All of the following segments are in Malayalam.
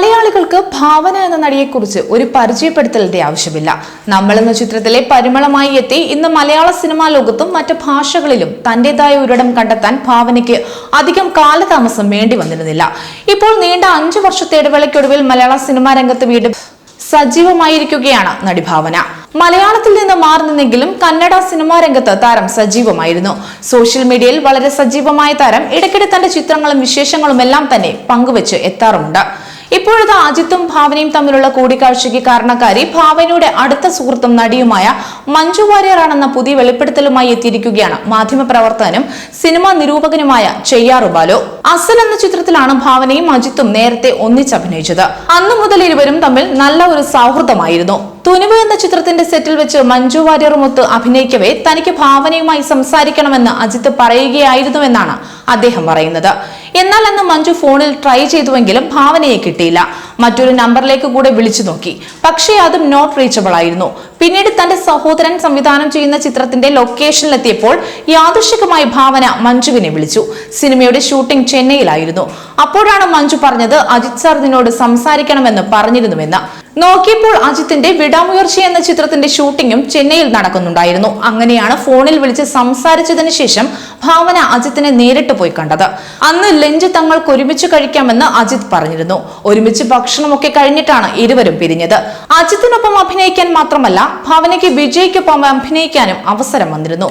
മലയാളികൾക്ക് ഭാവന എന്ന നടിയെക്കുറിച്ച് ഒരു പരിചയപ്പെടുത്തലിന്റെ ആവശ്യമില്ല. നമ്മൾ എന്ന ചിത്രത്തിലെ പരിമളമായി എത്തി ഇന്ന് മലയാള സിനിമാ ലോകത്തും മറ്റ് ഭാഷകളിലും തന്റേതായ ഒരിടം കണ്ടെത്താൻ ഭാവനയ്ക്ക് അധികം കാലതാമസം വേണ്ടി വന്നിരുന്നില്ല. ഇപ്പോൾ നീണ്ട അഞ്ചു വർഷത്തെ ഇടവേളയ്ക്കൊടുവിൽ മലയാള സിനിമാ രംഗത്ത് വീണ്ടും സജീവമായിരിക്കുകയാണ് നടിഭാവന മലയാളത്തിൽ നിന്ന് മാറി നിന്നെങ്കിലും കന്നഡ സിനിമാ രംഗത്ത് താരം സജീവമായിരുന്നു. സോഷ്യൽ മീഡിയയിൽ വളരെ സജീവമായ താരം ഇടയ്ക്കിടെ തന്റെ ചിത്രങ്ങളും വിശേഷങ്ങളും എല്ലാം തന്നെ പങ്കുവച്ച് എത്താറുമുണ്ട്. ഇപ്പോഴത്തെ അജിത്തും ഭാവനയും തമ്മിലുള്ള കൂടിക്കാഴ്ചയ്ക്ക് കാരണക്കാരി ഭാവനയുടെ അടുത്ത സുഹൃത്തും നടിയുമായ മഞ്ജു വാര്യറാണെന്ന പുതിയ വെളിപ്പെടുത്തലുമായി എത്തിയിരിക്കുകയാണ് മാധ്യമപ്രവർത്തകനും സിനിമാ നിരൂപകനുമായ ചെയ്യാറു ബാലു. അസൽ എന്ന ചിത്രത്തിലാണ് ഭാവനയും അജിത്തും നേരത്തെ ഒന്നിച്ചഭിനയിച്ചത് അന്നു മുതൽ ഇരുവരും തമ്മിൽ നല്ല ഒരു സൗഹൃദമായിരുന്നു. തുനിവ് എന്ന ചിത്രത്തിന്റെ സെറ്റിൽ വെച്ച് മഞ്ജു വാര്യറുമൊത്ത് അഭിനയിക്കവേ തനിക്ക് ഭാവനയുമായി സംസാരിക്കണമെന്ന് അജിത്ത് പറയുകയായിരുന്നുവെന്നാണ് അദ്ദേഹം പറയുന്നത്. എന്നാൽ അന്ന് മഞ്ജു ഫോണിൽ ട്രൈ ചെയ്തുവെങ്കിലും ഭാവനയെ കിട്ടിയില്ല. മറ്റൊരു നമ്പറിലേക്ക് കൂടെ വിളിച്ചു നോക്കി. പക്ഷേ അതും നോട്ട് റീച്ചബിൾ ആയിരുന്നു. പിന്നീട് തന്റെ സഹോദരൻ സംവിധാനം ചെയ്യുന്ന ചിത്രത്തിന്റെ ലൊക്കേഷനിലെത്തിയപ്പോൾ യാദൃശികമായി ഭാവന മഞ്ജുവിനെ വിളിച്ചു. സിനിമയുടെ ഷൂട്ടിംഗ് ചെന്നൈയിലായിരുന്നു. അപ്പോഴാണ് മഞ്ജു പറഞ്ഞത് അജിത് സാർ നിന്നോട് സംസാരിക്കണമെന്ന് പറഞ്ഞിരുന്നുവെന്ന്. നോക്കിയപ്പോൾ അജിത്തിന്റെ വിടാമുയർച്ച എന്ന ചിത്രത്തിന്റെ ഷൂട്ടിങ്ങും ചെന്നൈയിൽ നടക്കുന്നുണ്ടായിരുന്നു. അങ്ങനെയാണ് ഫോണിൽ വിളിച്ച് സംസാരിച്ചതിന് ശേഷം ഭാവന അജിത്തിനെ നേരിട്ട് പോയി കണ്ടത്. അന്ന് ലഞ്ച് തങ്ങൾക്ക് ഒരുമിച്ച് കഴിക്കാമെന്ന് അജിത് പറഞ്ഞിരുന്നു. ഒരുമിച്ച് ഭക്ഷണമൊക്കെ കഴിഞ്ഞിട്ടാണ് ഇരുവരും പിരിഞ്ഞത്. അജിത്തിനൊപ്പം അഭിനയിക്കാൻ മാത്രമല്ല ഭാവനയ്ക്ക് വിജയ്ക്കൊപ്പം അഭിനയിക്കാനും അവസരം വന്നിരുന്നു.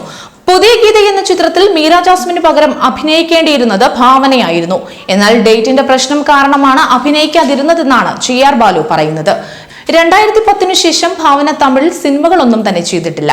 പുതിയ ഗീത എന്ന ചിത്രത്തിൽ മീര ജാസ്മിന് പകരം അഭിനയിക്കേണ്ടിയിരുന്നത് ഭാവനയായിരുന്നു. എന്നാൽ ഡേറ്റിന്റെ പ്രശ്നം കാരണമാണ് അഭിനയിക്കാതിരുന്നതെന്നാണ് ചി ആർ ബാലു പറയുന്നത്. രണ്ടായിരത്തി പത്തിനു ശേഷം ഭാവന തമിഴിൽ സിനിമകളൊന്നും തന്നെ ചെയ്തിട്ടില്ല.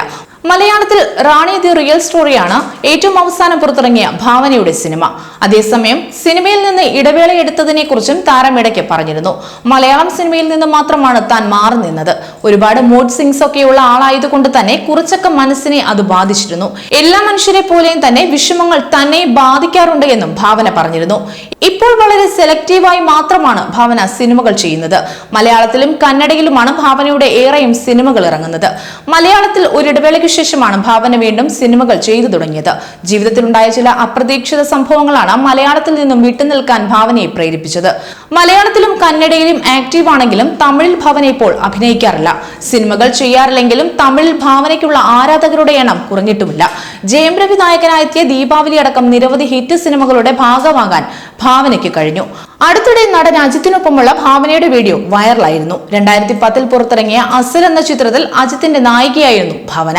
മലയാളത്തിൽ റാണി ദി റിയൽ സ്റ്റോറിയാണ് ഏറ്റവും അവസാനം പുറത്തിറങ്ങിയ ഭാവനയുടെ സിനിമ. അതേസമയം സിനിമയിൽ നിന്ന് ഇടവേള എടുത്തതിനെ കുറിച്ചും താരം ഇടയ്ക്ക് പറഞ്ഞിരുന്നു. മലയാളം സിനിമയിൽ നിന്ന് മാത്രമാണ് താൻ മാറി നിന്നത്. ഒരുപാട് മൂഡ് സിങ്സ് ഒക്കെയുള്ള ആളായതുകൊണ്ട് തന്നെ കുറച്ചൊക്കെ മനസ്സിനെ അത് ബാധിച്ചിരുന്നു. എല്ലാ മനുഷ്യരെ പോലെയും തന്നെ വിഷമങ്ങൾ തന്നെ ബാധിക്കാറുണ്ട് എന്നും ഭാവന പറഞ്ഞിരുന്നു. ഇപ്പോൾ വളരെ സെലക്റ്റീവായി മാത്രമാണ് ഭാവന സിനിമകൾ ചെയ്യുന്നത്. മലയാളത്തിലും കന്നഡയിലുമാണ് ഭാവനയുടെ ഏറെയും സിനിമകൾ ഇറങ്ങുന്നത്. മലയാളത്തിൽ ഒരിടവേളയ്ക്ക് ശേഷമാണ് ഭാവന വീണ്ടും സിനിമകൾ ചെയ്തു തുടങ്ങിയത്. ജീവിതത്തിലുണ്ടായ ചില അപ്രതീക്ഷിത സംഭവങ്ങളാണ് മലയാളത്തിൽ നിന്നും വിട്ടുനിൽക്കാൻ ഭാവനയെ പ്രേരിപ്പിച്ചത്. മലയാളത്തിലും കന്നഡയിലും ആക്റ്റീവ് ആണെങ്കിലും തമിഴിൽ ഭാവന ഇപ്പോൾ അഭിനയിക്കാറില്ല. സിനിമകൾ ചെയ്യാറില്ലെങ്കിലും തമിഴിൽ ഭാവനയ്ക്കുള്ള ആരാധകരുടെ എണ്ണം കുറഞ്ഞിട്ടുമില്ല. ജയം രവി നായകനായെത്തിയ ദീപാവലി അടക്കം നിരവധി ഹിറ്റ് സിനിമകളുടെ ഭാഗമാകാൻ ഭാവനയ്ക്ക് കഴിഞ്ഞു. അടുത്തിടെ നടൻ അജിത്തിനൊപ്പമുള്ള ഭാവനയുടെ വീഡിയോ വൈറലായിരുന്നു. രണ്ടായിരത്തി പത്തിൽ പുറത്തിറങ്ങിയ അസൽ എന്ന ചിത്രത്തിൽ അജിത്തിന്റെ നായികയായിരുന്നു ഭാവന.